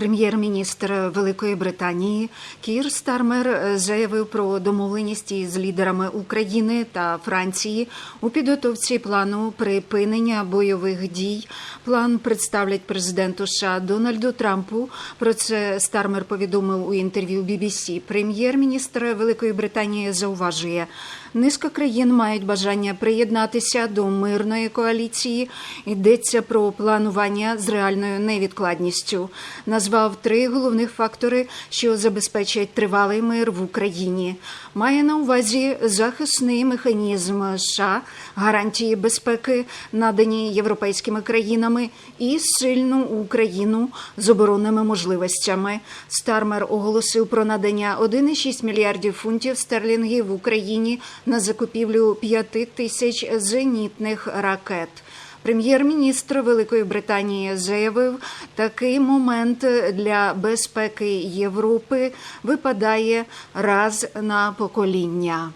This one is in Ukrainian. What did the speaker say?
Прем'єр-міністр Великої Британії Кір Стармер заявив про домовленість із лідерами України та Франції у підготовці плану припинення бойових дій. План представлять президенту США Дональду Трампу. Про це Стармер повідомив у інтерв'ю BBC. Прем'єр-міністр Великої Британії зауважує, низка країн мають бажання приєднатися до мирної коаліції. Йдеться про планування з реальною невідкладністю. Назвав три головних фактори, що забезпечать тривалий мир в Україні. Має на увазі захисний механізм США, гарантії безпеки, надані європейськими країнами, і сильну Україну з оборонними можливостями. Стармер оголосив про надання 1,6 мільярдів фунтів стерлінгів в Україні на закупівлю 5 тисяч зенітних ракет. Прем'єр-міністр Великої Британії заявив, такий момент для безпеки Європи випадає раз на покоління.